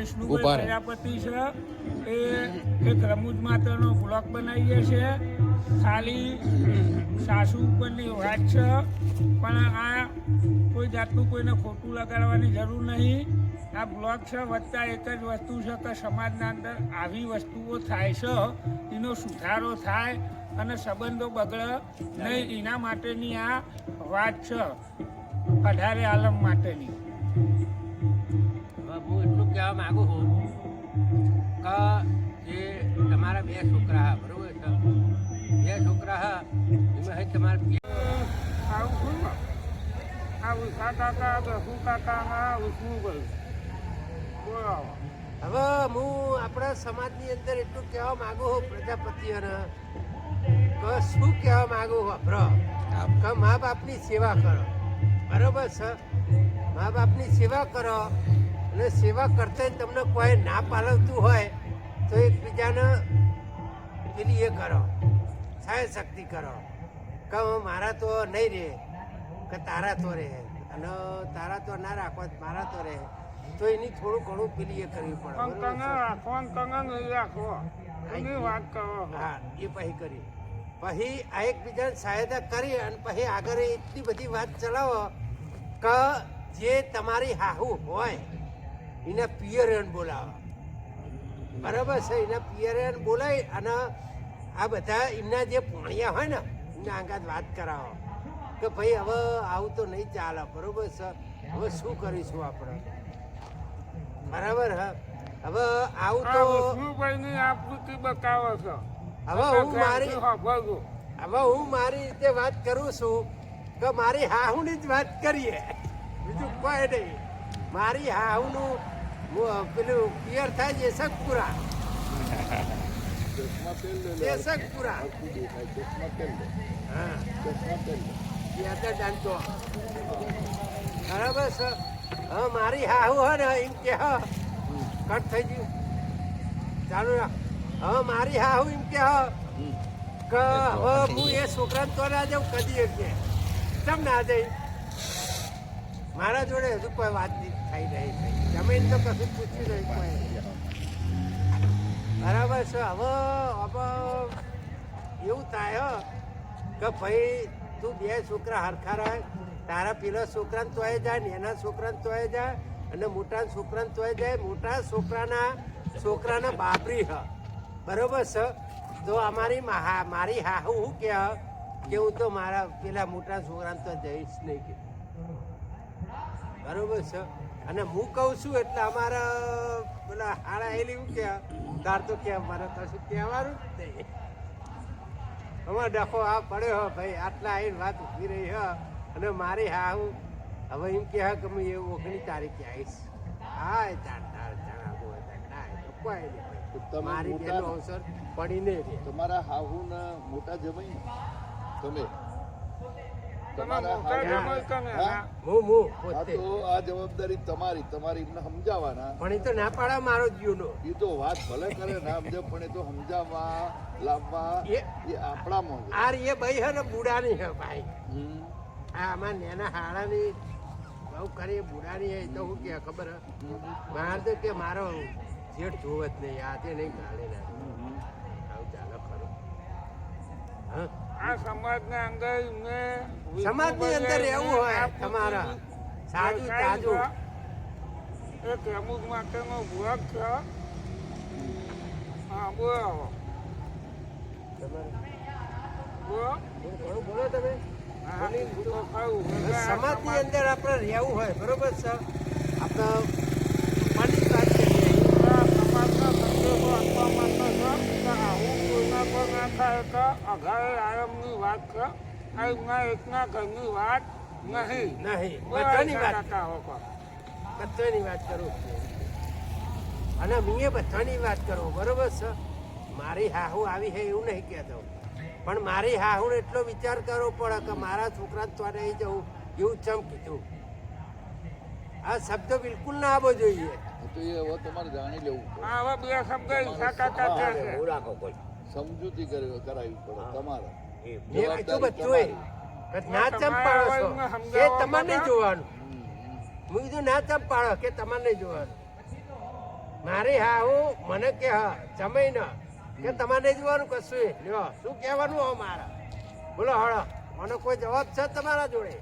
વિષ્ણુભાઈ પ્રજાપતિ છે. એ એક રમૂજ માતાનો બ્લોક બનાવીએ છે. ખાલી સાસુ ઉપરની વાત છે. પણ આ કોઈ જાતનું કોઈને ખોટું લગાડવાની જરૂર નહીં. આ બ્લોક છે વધતા એક જ વસ્તુ છે કે સમાજના અંદર આવી વસ્તુઓ થાય છે. એનો સુધારો થાય અને સંબંધો બગડે નહીં. એના માટેની આ વાત છે અઢારે આલમ માટેની. માંગુ છું કે જે તમારા બે છોકરા હા બરોબર છે? બે છોકરા હા એમાં હે તમારા બે આવું શું ને? આ કાકા દસુ કાકા આ વિષ્ણુભાઈ બોલો હવે હું આપણા સમાજની અંદર એટલું કહેવા માગું છું પ્રજાપતિઓને કે શું કહેવા માગું છું અભ્ર કે મા બાપની સેવા કરો. બરોબર છે? મા બાપની સેવા કરો. અને સેવા કરતા તમને કોઈ ના પાલવતું હોય તો એકબીજાને પેલી એ કરો સહાય શક્તિ કરો કે મારા તો નહીં રહે કે તારા તો રહે. અને તારા તો ના રાખો મારા તો રહે. તો એની થોડું ઘણું પેલી એ કરવી પડે. રાખો વાત કરો. હા એ પછી કરી. પછી આ એકબીજાને સહાયતા કરી અને પછી આગળ એટલી બધી વાત ચલાવો કે જે તમારી હાહુ હોય એના પિયરન બોલાવો. બરાબર છે એના પિયરન બોલાવી અને આ બધા એમના જે પોણિયા હોય ને એમના આગળ વાત કરાવો. કે ભાઈ હવે આવું તો નહીં ચાલે બરાબર છે. હવે શું કરીશું આપણે? બરાબર હા. હવે આવું તો બતાવો છો. હવે હું મારી હવે હું મારી રીતે વાત કરું છું કે મારી હાહુની જ વાત કરીએ. બીજું કોઈ નહીં. મારી હાહુનું મુ- પેલું ક્લિયર થાય છે હા. એ હતા જાણતો. બરાબર છે? હવે મારી હાહુ હોય ને, એમ કે હ. કટ થઈ ગયું. ચાલુ હવે મારી હાહુ એમ કે હ. કે હું એ છોકરાને તો ના જાઉં, કદી કે. કેમ ના જઈ મારા જોડે હજુ કોઈ વાતચીત થઈ રહી જમીન તો કશું પૂછ્યું નહીં બરાબર છે. હવે હવે એવું થાય કે ભાઈ તું બે છોકરા હરખા રહે, તારા પેલા છોકરાને તોય જાય ને એના છોકરાને તોય જાય અને મોટા છોકરાને તોય જાય મોટા છોકરાના છોકરાના બાપરી હ. બરોબર છે? તો અમારી મારી હાહુ હું કે કે હું તો મારા પેલા મોટા છોકરાને તો જઈશ નહીં કે. બરોબર છે? અને હું કહું છું એટલે અમારા પેલા હાડા એલી હું કે તાર તો કે મારે કશું કહેવાનું જ નહીં. અમારે ડખો આ પડ્યો હો ભાઈ આટલા આવીને વાત ઊભી રહી હ. અને મારી હા હું હવે એમ કે હા કે હું એ ઓગણી તારીખે આવીશ. હા એ તાર જણાવું તો કોઈ નહીં મારી બેનો અવસર પડી નહીં રે તમારા હાહુના મોટા જમાઈ? તમે તમે તમારા મોટા હાહુ- જમાઈ કને હા? ના? હું. હું. પોતે. તો આ જવાબદારી તમારી તમારી એમને સમજાવવાના. પણ એ તો ના પાડા મારો જીવનો. એ તો વાત ભલે કરે ના સમજે પણ એ તો સમજાવવા લાવવા એ- એ આપણામાં છે. એ ભાઈ હે ને બુડાની હે ભાઈ. આ આમાં નેના હાડાની બહુ કરી બુડાની હે તો હું કે ખબર હે? મારે તો કે મારો જેઠ જોવે જ નહીં આ તે નહીં ના. આવું ચાલો ખરો. હા? આ સમાજના અંદર એમને સમાજની અંદર રહેવું હોય તમારા. સાજુ સાજુ. એક રમૂજ માટેનો બ્લોક છે. હા બોલો. બોલો. તમે સમાજની અંદર આપણે રહેવું હોય. બરોબર છે? આપણે પાણી વાત કરીએ આ સમાજના સંદેશો આપવા માટે છે કે આવું કોઈના પર ના થાય તો અઘારે આરંભની વાત છે આ એકના ઘરની વાત નહીં નહીં બધાની વાત. બધાની વાત કરું અને મીએ બધાની વાત કરું બરોબર છે? મારી હાહુ આવી છે એવું નહીં કહેતો. પણ મારી હાહુને એટલો વિચાર કરવો પડે કે મારા છોકરાને તો નહીં જવું એવું ચમ કીધું. આ શબ્દ બિલકુલ ના આવવો જોઈએ. તો એ હવે તમારે જાણી લેવું પડે. આ હવે બે શબ્દ ઈશા કાકા રાખો કોઈ. સમજૂતી કરવી પડે તમારે. મેં કીધું બધું એ ના ચંપાળો પાડો છો? એ તમારે નહીં જોવાનું. હમ. કીધું ના ચંપાળો પાડો કે તમારે નહીં જોવાનું. મારે હા હું મને કે હા જમાઈ ન. કે તમારે નહીં જોવાનું કશું લ્યો શું કહેવાનું હો મારા? બોલો હળો. મને કોઈ જવાબ છે તમારા જોડે?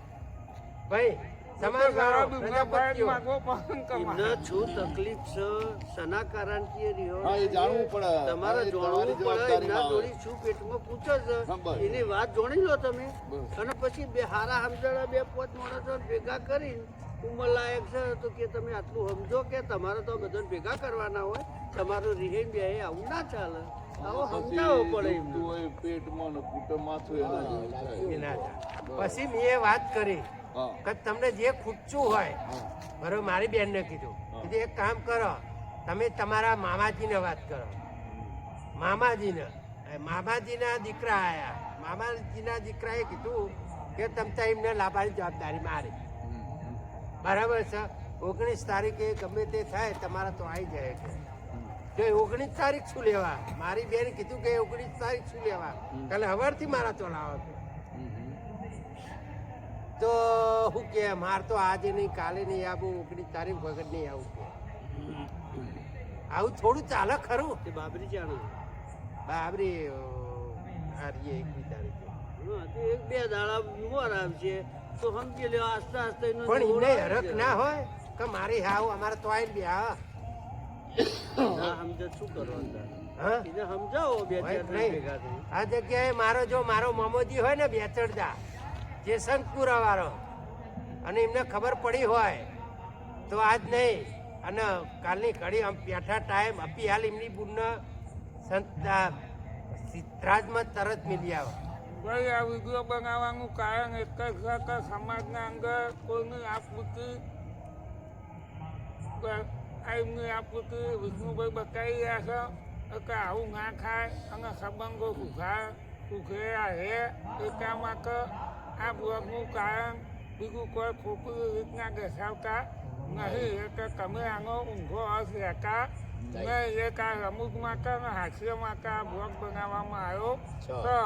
ભાઈ શું તકલીફ છે? શના કારણ કે રહ્યો એ જાણવું પડે. તમારે તમારી પડે એમના જોડી શું પેટમાં પૂછે છે? એની વાત જોણી લો તમે. અને પછી બે હારા સમજણા બે પોત માણસો ભેગા કરીને ઉંમર લાયક છે તો કે તમે આટલું સમજો કે તમારે તો બધાને ભેગા કરવાના હોય. તમારું રિહેન બે આવું ના ચાલે. પછી મેં એ વાત કરી કે તમને જે ખૂટતું હોય બરોબર મારી બેનને કીધું. કીધું એક કામ કરો તમે તમારા મામાજીને વાત કરો. મામાજીને. એ મામાજીના દીકરા આયા. મામાજીના દીકરાએ કીધું કે તમતા એમને લાવવાની જવાબદારી મારી. બરાબર છે? ઓગણીસ તારીખે ગમે તે થાય તમારા તો આવી જાય. કે ઓગણીસ તારીખ શું લેવા? મારી બેન કીધું કે ઓગણીસ તારીખ શું લેવા? કાલે હવારથી મારા તો લાવો તો હું કે માર તો આજે નહીં કાલે નહીં આવું ઓગણીસ તારીખ વગર નહીં આવું. કે આવું થોડું ચાલે ખરું. તે બાબરી ચાલુ. બાબરી રહીએ એકવીસ તારીખે એક બે દાડા મોર આવશે તો સમજી લ્યો આસ્તે આસ્તે પણ એને આવી હરખ ના હોય કે મારી હાવ અમારે તો આવીને બે હા આ જગ્યાએ મારો જો મારો મામોજી હોય ને બેચડદા જેસંગપુરા વાળો અને એમને ખબર પડી હોય તો આજ નહીં. અને કાલની ઘડી આમ બેઠા ટાઈમ અપી હાલ એમની બુનને સંત સિત્રાજમાં તરત મિલી આવે. ભાઈ આ વીડિયો બનાવવાનું કારણ એક જ છે કે સમાજના અંદર કોઈની આપૂતી એમની આપતી વિષ્ણુભાઈ બતાવી રહ્યા છે કે આવું ના ખાય અને સંબંધો સુધાર સુધર્યા હે એટલા માટે આ બ્લોગનું કારણ બીજું કોઈ ખોટી રીતના દર્શાવતા નહીં એટલે તમે આનો ઊંઘો અર્થ રહેતા નહીં એક આ રમૂજ માટે અને હાસ્ય માટે આ બ્લોગ બનાવવામાં આવ્યો તો